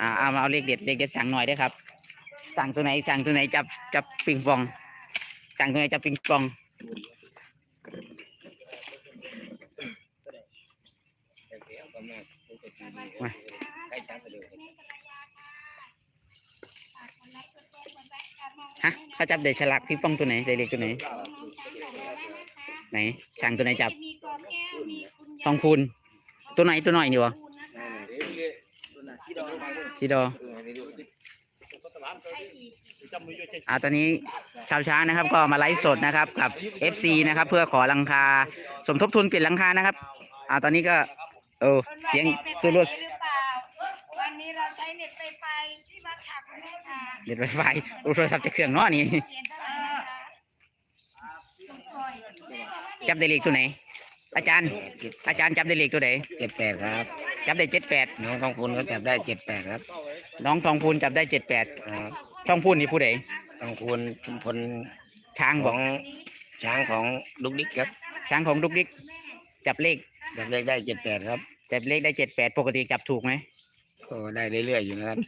อ่าเอามาเอาเลขเด็ดเลขเด็ดสั่งหน่อยได้ครับ สั่งตัวไหนสั่งตัวไหนจับจับปิงปอง สั่งตัวไหนจับปิงปองฮะถ้าจับเด็ดฉลากปิงปองตัวไหนได้เลขตัวไหน ไหนสั่งตัวไหนจับทองพูนตัวไหนตัวหน่อยนี่วะ ชีดออ่าตอนนี้ชาวช้างนะครับ ก็มาไลฟ์สดนะครับกับ FC นะครับ เพื่อขอลังคา สมทบทุนเปลี่ยนลังคานะครับอ่าตอนนี้ก็เออเสียงสุรุสหรือเปล่าวันนี้เราใช้เน็ตไฟไฟที่วัดขับคุณแม่ค่ะเด็ดไวไฟโทรศัพท์จะเครื่องเนาะนี่จับได้เลขตัวไหน อาจารย์อาจารย์จับได้เลขตัวไหนเจ็ดแปดครับจับได้เจ็ดแปดน้องทองคุณก็จับได้เจ็ดแปดครับน้องทองพูนจับได้เจ็ดแปดครับทองพูนนี่ผู้ใดทองคุณชุมพลช้างขบออกงช้างของลูกดิ๊กครับช้างของดุกดิกจับเลขจับเลขได้เจ็ดแปดครับจับเลขได้เจ็ดแปดปกติจับถูกไหม ก็ได้เรื่อยๆอยู่นะครับ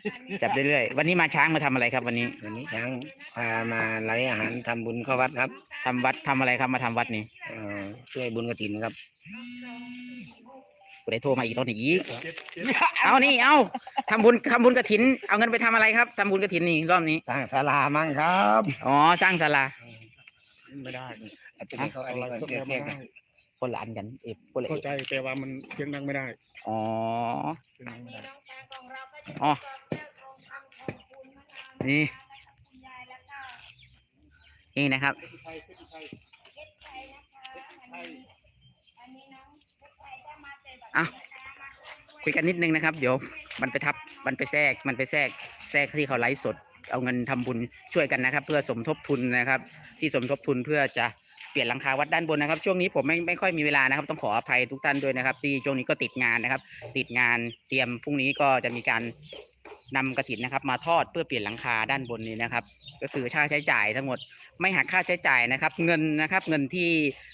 จับเรื่อยๆวันนี้มาช้างมาทำอะไรครับ วันนี้วันนี้ช้างพามาไล่อาหารทำบุญเข้าวัดครับทำวัดทำอะไรครับมาทำวัดนี่เอ่อช่วยบุญกระถินครับกูได้โทรมาอีกตอนนี้อีกเอานี่เอาทำบุญทำบุญกระถิน เอาเงินไปทำอะไรครับทำบุญกระถินนี่รอบนี้สร้างศาลามั่งครับอ๋อสร้างศาลาไม่ได้อันนี้เขาอันนี้อะไรเขาสักเรียอกย่างเรียไม่กได้คนละอันกันเอฟคนละเอเข้าฟใจแต่ว่ามันเสียงดังไม่ได้อ๋อเสียงดังไม่ได้น้ อ๋อนี่นี่นะครับเพชรไทยนะคะอันนี้อันนี้น้องเพชรไทยจะมาเจอแบบอะคุยกันนิดนึงนะครับ เดี๋ยวมันไปทับมันไปแทรกมันไปแทรกแทรกที่เขาไลฟ์สด เอาเงินทำบุญช่วยกันนะครับ เพื่อสมทบทุนนะครับ ที่สมทบทุนเพื่อจะ ลี่ยนหลังคาวัดด้านบนนะครับ ช่วงนี้ผมไม่ไม่ค่อยมีเวลานะครับ ต้องขออภัยทุกท่านด้วยนะครับ ที่ช่วงนี้ก็ติดงานนะครับ ติดงานเตรียมพรุ่งนี้ก็จะมีการ นำกระถินนะครับ มาทอดเพื่อเปลี่ยนหลังคาด้านบนนี้นะครับ ก็คือค่าใช้จ่ายทั้งหมดไม่หักค่าใช้จ่ายนะครับ เงินนะครับ เงินที่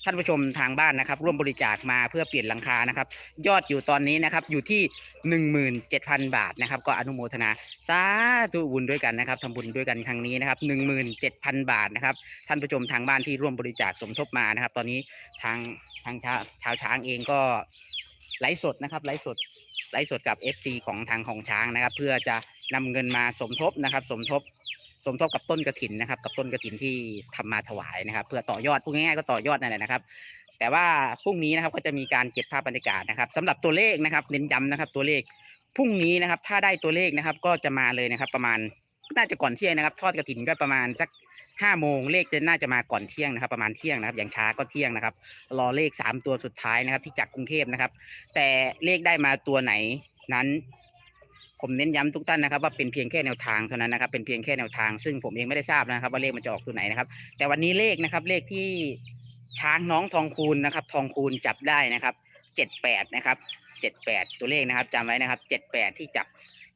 ท่านผู้ชมทางบ้านนะครับ ร่วมบริจาคมาเพื่อเปลี่ยนหลังคานะครับ ยอดอยู่ตอนนี้นะครับ อยู่ที่หนึ่งหมื่นเจ็ดพันบาทนะครับ ก็อนุโมทนาสาธุบุญด้วยกันนะครับทำบุญด้วยกันครั้งนี้นะครับหนึ่งหมื่นเจ็ดพันบาทนะครับ ท่านผู้ชมทางบ้านที่ร่วมบริจาคสมทบมานะครับ ตอนนี้ทางทางชาวชาวช้างเองก็ไลฟ์สดนะครับไลฟ์สด ไลฟ์สดกับ FC ของทางของช้างนะครับ เพื่อจะนำเงินมาสมทบนะครับ สมทบสมทบกับต้นกระถินนะครับ กับต้นกระถินที่ทำมาถวายนะครับ เพื่อต่อยอดพูดง่ายๆก็ต่อยอดนั่นแหละนะครับ แต่ว่าพรุ่งนี้นะครับก็จะมีการเก็บภาพบรรยากาศนะครับสำหรับตัวเลขนะครับเน้นย้ำนะครับ ตัวเลขพรุ่งนี้นะครับ ถ้าได้ตัวเลขนะครับ ก็จะมาเลยนะครับ ประมาณน่าจะก่อนเที่ยงนะครับ ทอดกระถินก็ประมาณสัก ห้าโมงเลขจะน่าจะมาก่อนเที่ยงนะครับ ประมาณเที่ยงนะครับ อย่างช้าก็เที่ยงนะครับ รอเลขสามตัวสุดท้ายนะครับ ที่จากกรุงเทพนะครับ แต่เลขได้มาตัวไหนนั้น ผมเน้นย้ำทุกท่านนะครับ ว่าเป็นเพียงแค่แนวทางเท่านั้นนะครับ เป็นเพียงแค่แนวทาง ซึ่งผมเองไม่ได้ทราบนะครับ ว่าเลขมันจะออกตัวไหนนะครับ แต่วันนี้เลขนะครับ เลขที่ช้างน้องทองคูณนะครับ ทองคูณจับได้นะครับเจ็ดแปดนะครับเจ็ดแปดตัวเลขนะครับจำไว้นะครับเจ็ดแปดที่จับ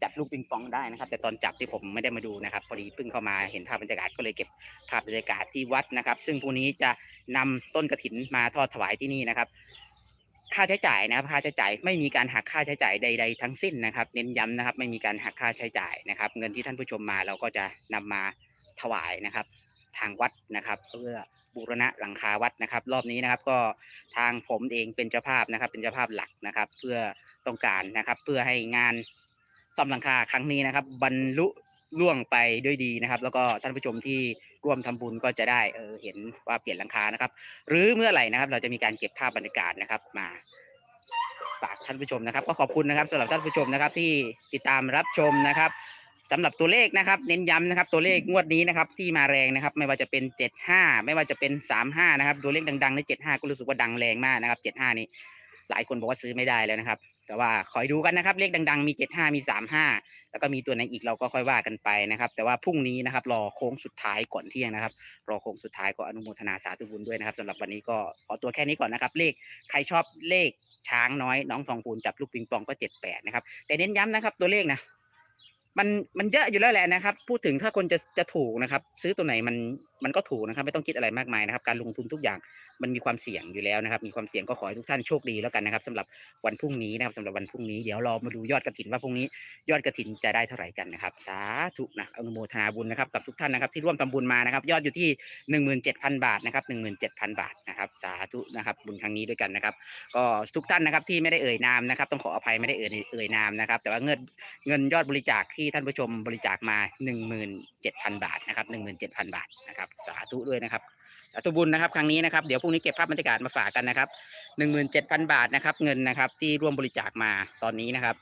จับลูกปิงปองได้นะครับ แต่ตอนจับที่ผมไม่ได้มาดูนะครับ พอดีเพิ่งเข้ามาเห็นภาพบรรยากาศก็เลยเก็บภาพบรรยากาศที่วัดนะครับ ซึ่งพรุ่งนี้จะนำต้นกระถินมาทอดถวายที่นี่นะครับค่าใช้จ่ายนะครับค่าใช้จ่ายไม่มีการหักค่าใช้จ่ายใด ๆ ทั้งสิ้นนะครับ เน้นย้ำนะครับ ไม่มีการหักค่าใช้จ่ายนะครับ เงินที่ท่านผู้ชมมาเราก็จะนำมาถวายนะครับ ทางวัดนะครับ เพื่อบูรณะหลังคาวัดนะครับ รอบนี้นะครับก็ทางผมเองเป็นเจ้าภาพนะครับ เป็นเจ้าภาพหลักนะครับ เพื่อต้องการนะครับ เพื่อให้งาน ซ่อมหลังคาครั้งนี้นะครับ บรรลุล่วงไปด้วยดีนะครับ แล้วก็ท่านผู้ชมที่ร่วมทำบุญก็จะได้เออเห็นว่าเปลี่ยนหลังคานะครับ หรือเมื่อไหร่นะครับ เราจะมีการเก็บภาพบรรยากาศนะครับมาฝากท่านผู้ชมนะครับ ก็ขอบคุณนะครับสำหรับท่านผู้ชมนะครับ ที่ติดตามรับชมนะครับสำหรับตัวเลขนะครับ เน้นย้ำนะครับ ตัวเลขงวดนี้นะครับ ที่มาแรงนะครับ ไม่ว่าจะเป็นเจ็ดห้าไม่ว่าจะเป็นสามห้านะครับ ตัวเลขดังๆในเจ็ดห้าก็รู้สึกว่าดังแรงมากนะครับเจ็ดห้านี่หลายคนบอกว่าซื้อไม่ได้แล้วนะครับ แต่ว่าคอยดูกันนะครับ เลขดัง ๆ มีเจ็ดห้ามีสามห้าแล้วก็มีตัวไหนอีกเราก็ค่อยว่ากันไปนะครับ แต่ว่าพรุ่งนี้นะครับ รอโค้งสุดท้ายก่อนเที่ยงนะครับ รอโค้งสุดท้ายก็อนุโมทนาสาธุบุญด้วยนะครับสำหรับวันนี้ก็ขอตัวแค่นี้ก่อนนะครับ เลขใครชอบเลขช้างน้อย น้องทองพูนจับลูกปิงปองก็เจ็ดแปดนะครับ แต่เน้นย้ำนะครับ ตัวเลขนะมันมันเยอะอยู่แล้วแหละนะครับ พูดถึงถ้าคนจะจะถูกนะครับ ซื้อตัวไหนมัน มันก็ถูกนะครับ ไม่ต้องคิดอะไรมากมายนะครับ การลงทุนทุกอย่างมันมีความเสี่ยงอยู่แล้วนะครับ มีความเสี่ยงก็ขอให้ทุกท่านโชคดีแล้วกันนะครับสำหรับวันพรุ่งนี้นะครับสำหรับวันพรุ่งนี้เดี๋ยวรอมาดูยอดกระถินว่าพรุ่งนี้ ยอดกระถินจะได้เท่าไหร่กันนะครับ สาธุนะอนุโมทนาบุญนะครับกับทุกท่านนะครับ ที่ร่วมทำบุญมานะครับ ยอดอยู่ที่หนึ่งหมื่นเจ็ดพันบาทนะครับหนึ่งหมื่นเจ็ดพันบาทนะครับสาธุนะครับบุญครั้งนี้ด้วยกันนะครับ ก็ทุกท่านนะครับที่ไม่ได้เอ่ยนามนะครับ ต้องขออภัยไม่ได้เอ่ยเอ่ยนามนะครับ แต่ว่าเงินเงินยอดบริจาคที่ท่านผู้ชมบริจาคมา 17,000 บาทนะครับ17,000 บาทนะครับสาธุด้วยนะครับสาธุบุญนะครับครั้งนี้นะครับเดี๋ยวพรุ่งนี้เก็บภาพบรรยากาศมาฝากกันนะครับหนึ่งหมื่นเจ็ดพันบาทนะครับ เงินนะครับที่ร่วมบริจาคมาตอนนี้นะครับ